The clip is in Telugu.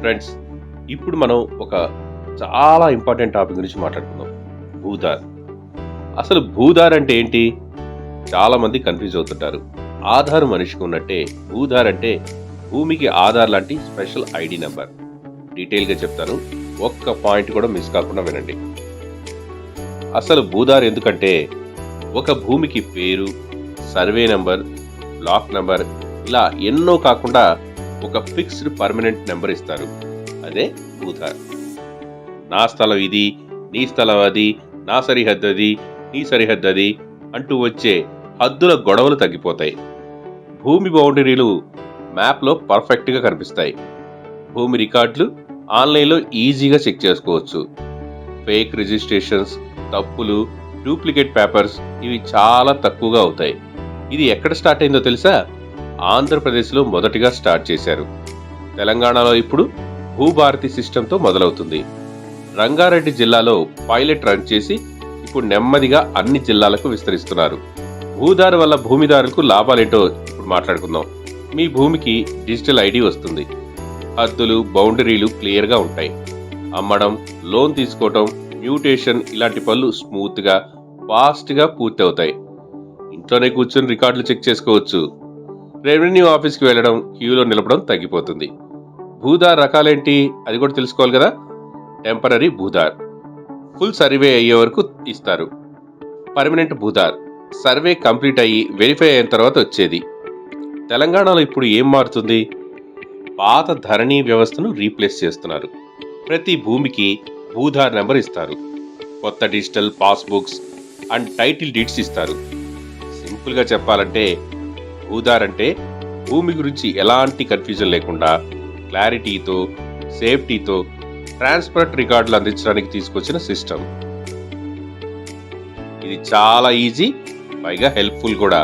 ఫ్రెండ్స్ ఇప్పుడు మనం ఒక చాలా ఇంపార్టెంట్ టాపిక్ గురించి మాట్లాడుకుందాం. భూధార్. అసలు భూధార్ అంటే ఏంటి? చాలామంది కన్ఫ్యూజ్ అవుతుంటారు. ఆధార్ మనిషికి ఉన్నట్టే భూధార్ అంటే భూమికి ఆధార్ లాంటి స్పెషల్ ఐడి నెంబర్ డీటెయిల్గా చెప్తాను. ఒక్క పాయింట్ కూడా మిస్ కాకుండా వినండి. అసలు భూధార్ ఎందుకంటే ఒక భూమికి పేరు సర్వే నెంబర్ బ్లాక్ నెంబర్ ఇలా ఎన్నో కాకుండా ఒక ఫిక్స్డ్ పర్మనెంట్ నెంబర్ ఇస్తారు. అదే భూధార్ నా స్థలం ఇది నీ స్థలం అది నా సరిహద్దు అది నీ సరిహద్దు అది అంటూ వచ్చే హద్దుల గొడవలు తగ్గిపోతాయి. భూమి బౌండరీలు మ్యాప్లో పర్ఫెక్ట్గా కనిపిస్తాయి. భూమి రికార్డులు ఆన్లైన్లో ఈజీగా చెక్ చేసుకోవచ్చు. ఫేక్ రిజిస్ట్రేషన్స్ తప్పులు డూప్లికేట్ పేపర్స్ ఇవి చాలా తక్కువగా అవుతాయి. ఇది ఎక్కడ స్టార్ట్ అయిందో తెలుసా? ఆంధ్రప్రదేశ్లో మొదటిగా స్టార్ట్ చేశారు. తెలంగాణలో ఇప్పుడు భూభారతి సిస్టంతో మొదలవుతుంది. రంగారెడ్డి జిల్లాలో పైలట్ రన్ చేసి ఇప్పుడు నెమ్మదిగా అన్ని జిల్లాలకు విస్తరిస్తున్నారు. భూదారు వల్ల భూమిదారులకు లాభాలేంటో ఇప్పుడు మాట్లాడుకుందాం. మీ భూమికి డిజిటల్ ఐడి వస్తుంది. హద్దులు బౌండరీలు క్లియర్గా ఉంటాయి. అమ్మడం లోన్ తీసుకోవటం మ్యూటేషన్ ఇలాంటి పనులు స్మూత్గా ఫాస్ట్గా పూర్తి అవుతాయి ఇంట్లోనే కూర్చొని రికార్డులు చెక్ చేసుకోవచ్చు. రెవెన్యూ ఆఫీస్కి వెళ్ళడం క్యూలో నిలపడం తగ్గిపోతుంది. భూదార్ రకాలేంటి? అది కూడా తెలుసుకోవాలి కదా? టెంపరీ భూదార్ ఫుల్ సర్వే అయ్యే వరకు ఇస్తారు. పర్మనెంట్ భూదార్ సర్వే కంప్లీట్ అయ్యి వెరిఫై అయిన తర్వాత వచ్చేది. తెలంగాణలో ఇప్పుడు ఏం మారుతుంది? పాత ధరణి వ్యవస్థను రీప్లేస్ చేస్తున్నారు. ప్రతి భూమికి భూధార్ నెంబర్ ఇస్తారు. కొత్త digital passbooks and title deeds ఇస్తారు. సింపుల్గా చెప్పాలంటే ఊదార్ అంటే భూమి గురించి ఎలాంటి కన్ఫ్యూజన్ లేకుండా క్లారిటీతో సేఫ్టీతో ట్రాన్స్పరెంట్ రికార్డులు అందించడానికి తీసుకొచ్చిన సిస్టమ్ ఇది చాలా ఈజీ పైగా హెల్ప్ఫుల్ కూడా.